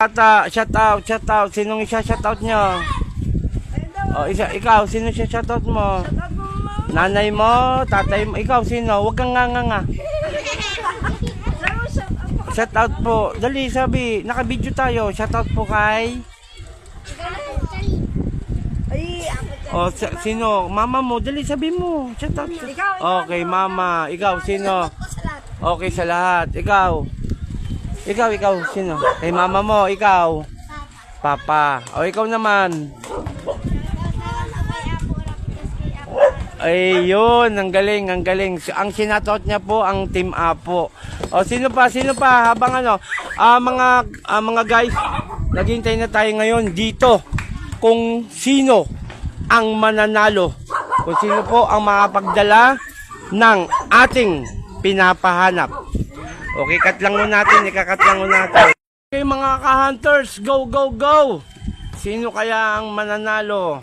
Ata, shout out, shout out. Sinong isa shout out nyo? Oh, isa, ikaw, sino siya shout out mo? Nanay mo, tatay mo, ikaw, sino? Huwag kang nga nga nga. Shout out po. Dali, sabi, naka-video tayo. Shout out po kay... Ay, Oh, sino? Mama mo, dali, sabi mo. Shout out. Okay, mama. Ikaw, sino? Okay, sa lahat. Ikaw. Ikaw, ikaw, sino? Kay mama mo, ikaw. Papa. O, ikaw naman. Ay, yun. Ang galing, ang galing. Ang sinatot niya po, ang Team Apo. O, sino pa, sino pa? Habang ano, ah, mga, ah, mga guys, naghintay na tayo ngayon dito. Kung sino ang mananalo. Kung sino po ang makapagdala ng ating pinapahanap. Okay, katlangon natin, ikakatlangon natin. Okay, mga ka-hunters, go, go, go! Sino kaya ang mananalo?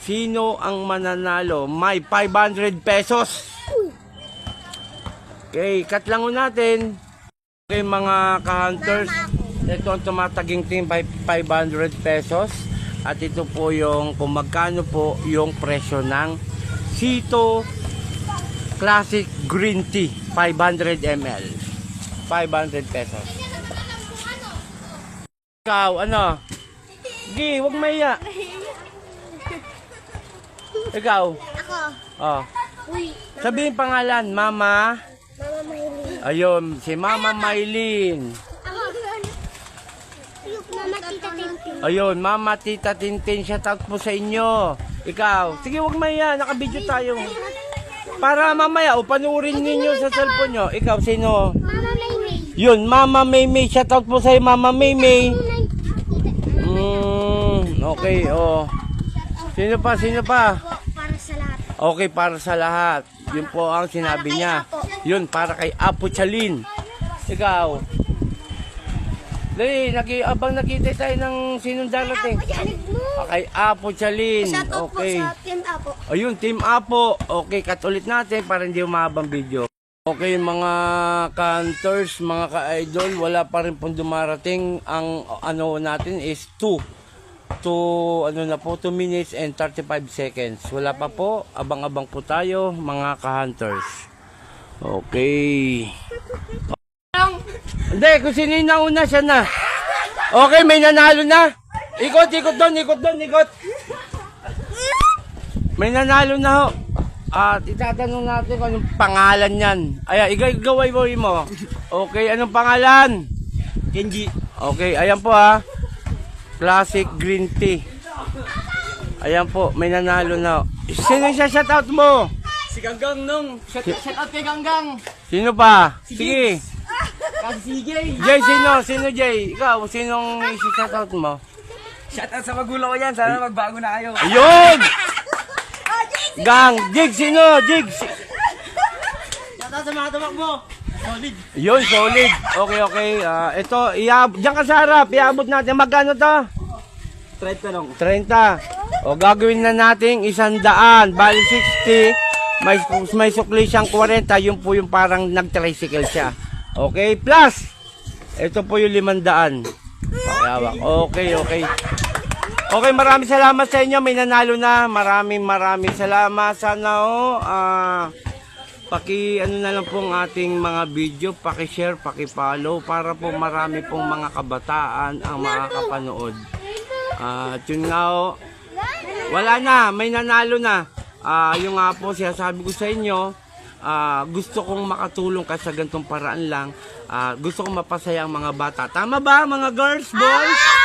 Sino ang mananalo? May 500 pesos. Okay, katlangon natin. Okay, mga ka-hunters, ito ang tumataging team 500 pesos. At ito po yung kung magkano po yung presyo ng Sito Classic Green Tea 500 ml. 500 pesos. Ikaw, ano? Gi, wag maya. Ikaw. Ako. Oh. Uy, Sabihin pangalan, Mama. Mama Maylin. Ayun, si Mama Maylin. Mama Tita Tintin. Ayun, Mama Tita Tintin, shout out po sa inyo. Ikaw, sige wag maya, naka-video tayo. Para mamaya, o panuorin ninyo sa cellphone nyo. Ikaw, sino? Mama. Yun, Mama Maymay, shout out po sa Mama Maymay. Mm, okay, oh. Sino pa, sino pa? Po, para sa lahat. Okay, para sa lahat. Yun po ang sinabi niya. Yun, para kay Apo Chalin. Ikaw. Dali, naki, abang nakita tayo ng sinong darating. Mo. Kay Apo Chalin. Okay. Team Apo. Ayun, Team Apo. Okay, cut ulit natin para hindi umabang video. Okay, mga counters, mga ka-idol, wala pa rin pong dumarating. Ang ano natin is 2 to ano na po 2 minutes and 35 seconds. Wala pa po, abang-abang po tayo mga ka-hunters. Okay. Hindi, kung sino yung nauna siya na. Okay, may nanalo na. Ikot, ikot doon, ikot doon, ikot. May nanalo na ho. At itatanong natin kung anong pangalan yan. Ayan, ikaw gaway boy mo. Okay, anong pangalan? Kenji. Okay, ayan po ha. Classic green tea. Ayan po, may nanalo na. Sino siya shoutout mo? Si Ganggang nung. Shout, shout out kay Ganggang. Sino pa? Sige. Kasi si Jay. Jay, sino? Sino Jay? Ikaw, sinong shoutout mo? Shout out sa magulang ko yan. Sana magbago na kayo. Ayun! Gang! Jig, sino? Jig! out sa mga tamak mo. Solid. Yun, solid. Okay, okay. Ah, ito, iab diyan ka sa harap. Iabot natin. Magkano to? Thread ka nung. 30. O, gagawin na natin isang daan. Bali 60. May, may sukli siyang 40. Yun po yung parang nag-tricycle siya. Okay, plus. Ito po yung limandaan. Pakihawak. Okay, okay. Okay, maraming salamat sa inyo. May nanalo na. Maraming maraming salamat. Sana o, ah, paki ano na lang pong ating mga video, paki-share, paki-follow para po marami pong mga kabataan ang makakapanood. Ah, at yun nga o, wala na, may nanalo na. Ah, yung nga po sinasabi ko sa inyo, ah, gusto kong makatulong ka sa gantong paraan lang. Ah, gusto kong mapasaya ang mga bata. Tama ba mga girls, boys?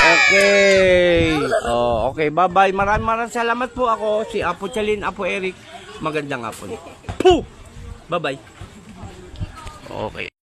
Okay. Oh, okay. Bye-bye. Maraming maraming salamat po ako si Apo Chalin, Apo Eric. Magandang hapon. Puh! Bye-bye. Okay.